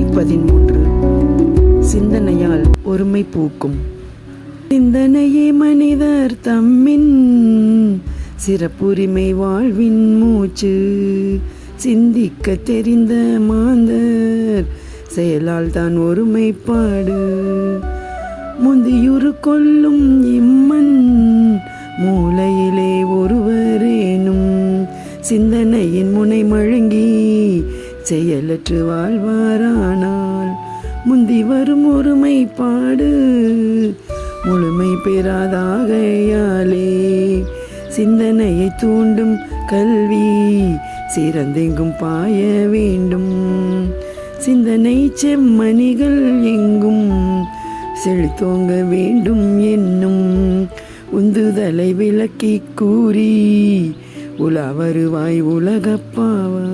பதிமூன்று சிந்தனையால் ஒருமை பூக்கும். சிந்தனையே மனிதர் தம்மின் சிறப்புரிமை வாழ்வின் மூச்சு. சிந்திக்க தெரிந்த மாந்தர் செயலால் தான் ஒருமைப்பாடு முந்தியுரு கொள்ளும் இம்மன் மூலையிலே ஒருவரேனும். சிந்தனையின் முனை மழுங்கி செயலற்று வாழ்வாரானால் முந்தி வரும் ஒருமைப்பாடு முழுமை பெறாதாகையாலே சிந்தனையை தூண்டும் கல்வி சிறந்தெங்கும் பாய வேண்டும். சிந்தனை செம்மணிகள் எங்கும் செழித்தோங்க வேண்டும் என்னும் உந்துதலை விளக்கி கூறி உலா வருவாய் உலகப்பாவா